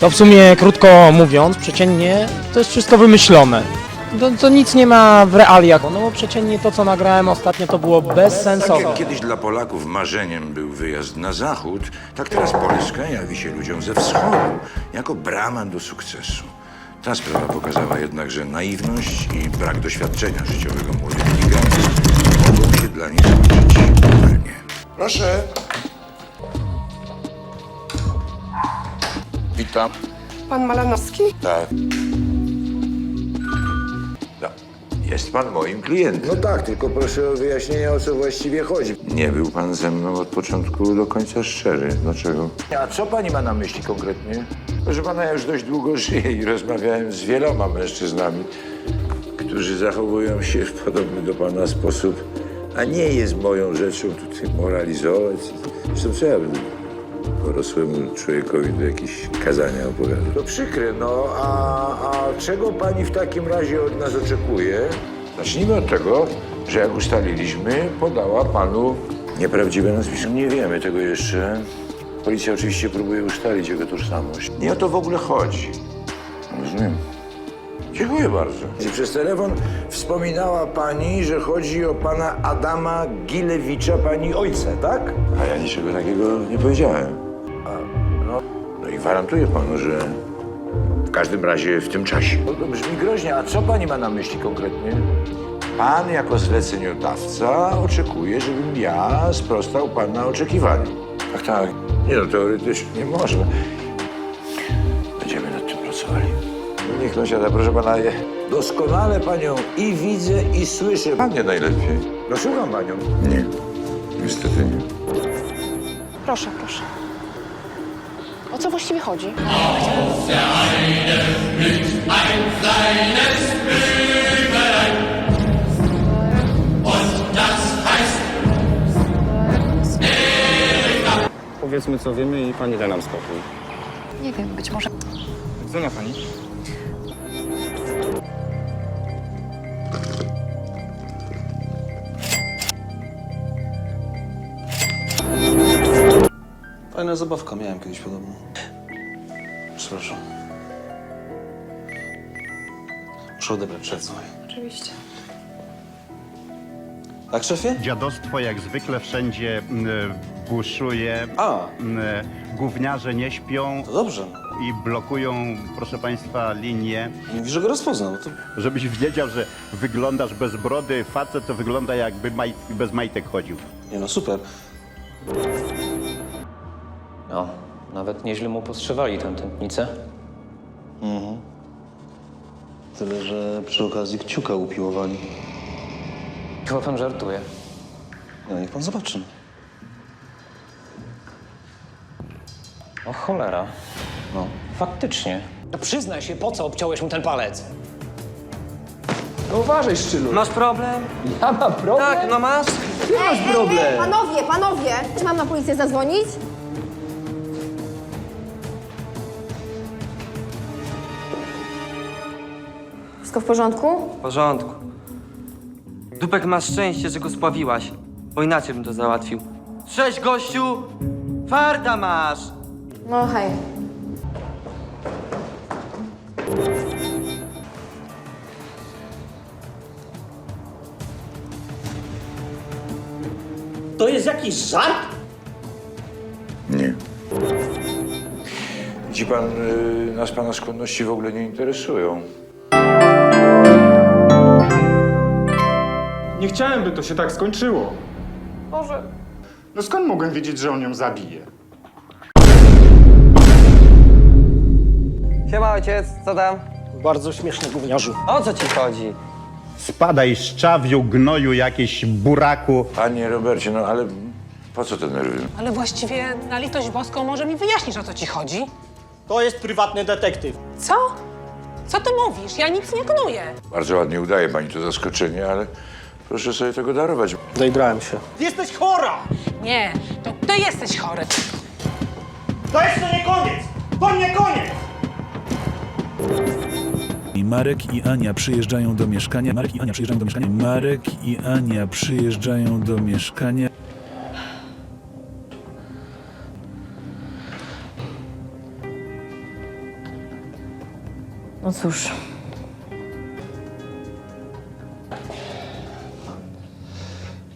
To w sumie, krótko mówiąc, przeciętnie, to jest wszystko wymyślone. To, to nic nie ma w realiach. No bo przeciętnie to, co nagrałem ostatnio, to było Tak bezsensowne. jak kiedyś dla Polaków marzeniem był wyjazd na zachód, tak teraz Polska jawi się ludziom ze wschodu jako brama do sukcesu. Ta sprawa pokazała jednak, że naiwność i brak doświadczenia życiowego młodych imigrantów mogą się dla nich skończyć fatalnie. Proszę. Pan Malanowski? Tak. No, jest pan moim klientem. No tak, tylko proszę o wyjaśnienie, o co właściwie chodzi. Nie był pan ze mną od początku do końca szczery. Dlaczego? A co pani ma na myśli konkretnie? Proszę pana, ja już dość długo żyję i rozmawiałem z wieloma mężczyznami, którzy zachowują się w podobny do pana sposób, a nie jest moją rzeczą tutaj moralizować. Zresztą co ja będę dorosłemu człowiekowi do jakieś kazania opowiadał? To przykre, no a, a czego pani w takim razie od nas oczekuje? Zacznijmy od tego, że jak ustaliliśmy, podała panu nieprawdziwe nazwisko. Nie wiemy tego jeszcze. Policja oczywiście próbuje ustalić jego tożsamość. Nie o to w ogóle chodzi. Rozumiem. Dziękuję bardzo. I przez telefon wspominała pani, że chodzi o pana Adama Gilewicza, pani ojca, tak? A ja niczego takiego nie powiedziałem. No, No i gwarantuję panu, że w każdym razie w tym czasie. to, to brzmi groźnie, a co pani ma na myśli konkretnie? Pan jako zleceniodawca oczekuje, żebym ja sprostał pana oczekiwaniom. Tak, tak. Nie no, teoretycznie nie można. Niech siada, proszę pana. je- Doskonale panią i widzę, i słyszę. Pan nie najlepiej. No słucham panią. Nie. Niestety nie. Proszę, proszę. O co właściwie chodzi? Powiedzmy co wiemy i pani da nam spokój. Nie wiem, być może... Do widzenia pani. Fajna zabawka, miałem kiedyś podobną. Przepraszam. Muszę odebrać szef dzwoni. Oczywiście. Tak, szefie? Dziadostwo jak zwykle wszędzie mm, buszuje. A, Mm, Gówniarze nie śpią to dobrze. i blokują, proszę Państwa, linię. Mówi, że go rozpoznał. No to Żebyś wiedział, że wyglądasz bez brody, facet to wygląda jakby maj, bez majtek chodził. nie no, super. No, nawet nieźle mu postrzewali tę tętnicę. Tyle, że przy okazji kciuka upiłowali. Chyba pan żartuje. No niech pan zobaczy. O cholera. No. Faktycznie. No przyznaj się, po co obciąłeś mu ten palec? No uważaj, Szczylu. Masz problem? Ja mam problem? Tak, no masz. Ty masz problem. Panowie, panowie! Czy mam na policję zadzwonić? Wszystko w porządku? W porządku. Dupek masz szczęście, że go spławiłaś, bo inaczej bym to załatwił. Cześć, gościu! Farta masz! No hej. To jest jakiś żart? Nie. Widzi pan, y, nas pana skłonności w ogóle nie interesują. Nie chciałem, by to się tak skończyło. Boże. No skąd mogłem wiedzieć, że on ją zabije? Siema ojciec, co tam? Bardzo śmieszny gówniarzu. O co ci chodzi? Spadaj szczawiu, gnoju, jakieś buraku. Panie Robercie, no ale po co te nerwy? Ale właściwie na litość boską może mi wyjaśnisz, o co ci chodzi? To jest prywatny detektyw. Co? Co ty mówisz? Ja nic nie knuję. Bardzo ładnie udaje pani to zaskoczenie, ale proszę sobie tego darować. Zaigrałem się. Jesteś chora! Nie, to ty jesteś chory. To jeszcze nie koniec! To nie koniec! I Marek i Ania przyjeżdżają do mieszkania. Marek i Ania przyjeżdżają do mieszkania. Marek i Ania przyjeżdżają do mieszkania. No cóż.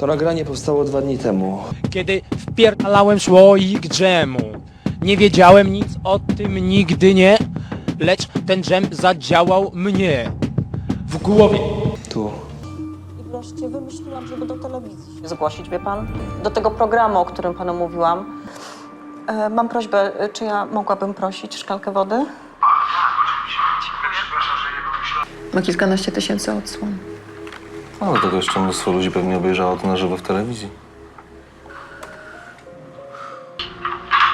To nagranie powstało dwa dni temu. Kiedy wpierdalałem słoik dżemu. Nie wiedziałem nic o tym nigdy nie, lecz ten dżem zadziałał mnie. W głowie. Tu. I wreszcie wymyśliłam, żeby do telewizji zgłosić, wie pan? Do tego programu, o którym panu mówiłam. E, mam prośbę, e, czy ja mogłabym prosić szklankę wody? Ma kilkanaście tysięcy odsłon. Ale tego jeszcze mnóstwo ludzi pewnie obejrzało to na żywo w telewizji.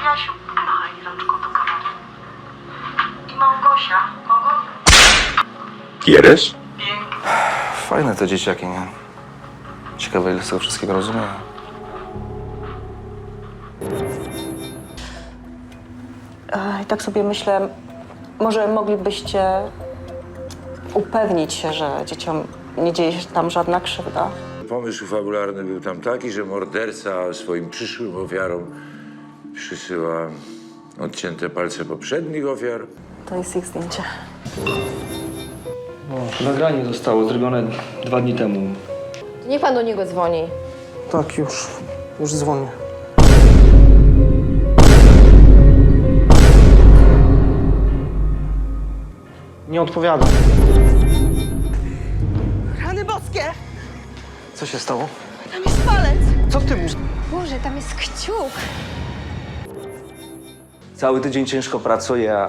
Jasiu, machaj rączką do kamery. I Małgosia. Małgosia. Kieres? Fajne te dzieciaki, nie? Ciekawe, ile z tego wszystkiego rozumieją. I tak sobie myślę, może moglibyście upewnić się, że dzieciom nie dzieje się tam żadna krzywda. Pomysł fabularny był tam taki, że morderca swoim przyszłym ofiarom przysyła odcięte palce poprzednich ofiar. To jest ich zdjęcie. Nagranie zostało zrobione dwa dni temu. Niech pan do niego dzwoni. Tak, już. Już dzwonię. Nie odpowiada. Boskie! Co się stało? Tam jest palec! Co ty mu... Boże, tam jest kciuk. Cały tydzień ciężko pracuję, a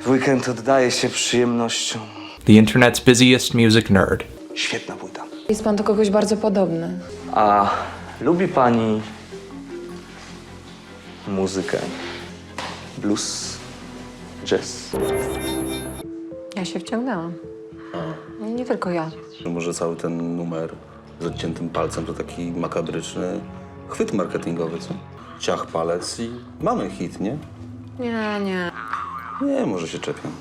w weekend oddaję się przyjemnością. The internet's busiest music nerd. Świetna płyta. Jest pan do kogoś bardzo podobny. A lubi pani muzykę? Blues, jazz? Ja się wciągnęłam. Nie tylko ja. Może cały ten numer z odciętym palcem to taki makabryczny chwyt marketingowy, co? Ciach palec i mamy hit, nie? Nie, nie. Nie, może się czepiam.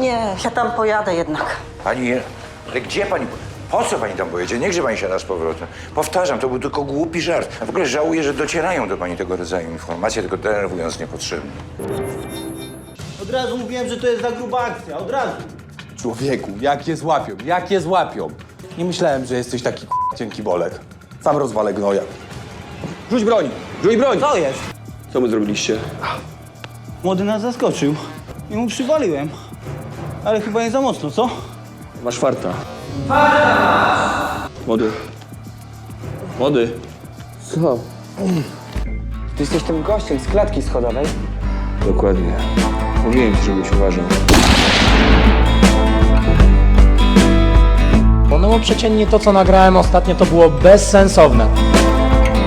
Nie, ja tam pojadę jednak. Pani, ale gdzie pani? Po co pani tam pojedzie? Niechże pani siada z powrotem. Powtarzam, to był tylko głupi żart. A w ogóle żałuję, że docierają do pani tego rodzaju informacje, tylko denerwując niepotrzebnie. Od razu mówiłem, że to jest za gruba akcja. Od razu. Człowieku, jak je złapią, jak je złapią. Nie myślałem, że jesteś taki cienki bolek. Sam rozwalę gnoja. Rzuć broń, rzuć broń! Co jest? Co my zrobiliście? Młody nas zaskoczył. I mu przywaliłem. Ale chyba nie za mocno, co? Masz farta. Farta Młody. Młody. Co? Ty jesteś tym gościem z klatki schodowej? Dokładnie. Mówiłem ci, żebyś uważał. Bo no przeciętnie to, co nagrałem ostatnio, to było bezsensowne.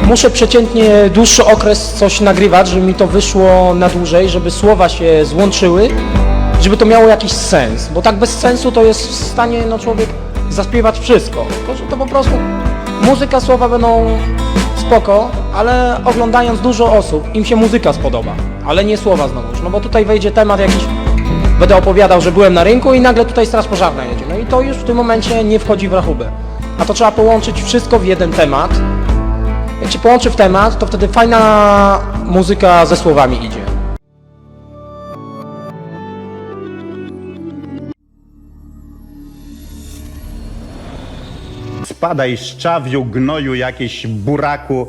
Muszę przeciętnie dłuższy okres coś nagrywać, żeby mi to wyszło na dłużej, żeby słowa się złączyły, żeby to miało jakiś sens. Bo tak bez sensu to jest w stanie no, człowiek zaśpiewać wszystko. Że to po prostu muzyka, słowa będą spoko, ale oglądając dużo osób, im się muzyka spodoba, ale nie słowa znowuż. No bo tutaj wejdzie temat jakiś będę opowiadał, że byłem na rynku i nagle tutaj straż pożarna jedzie. No i to już w tym momencie nie wchodzi w rachubę. A to trzeba połączyć wszystko w jeden temat. Jak się połączy w temat, to wtedy fajna muzyka ze słowami idzie. Spadaj szczawiu, gnoju, jakieś buraku.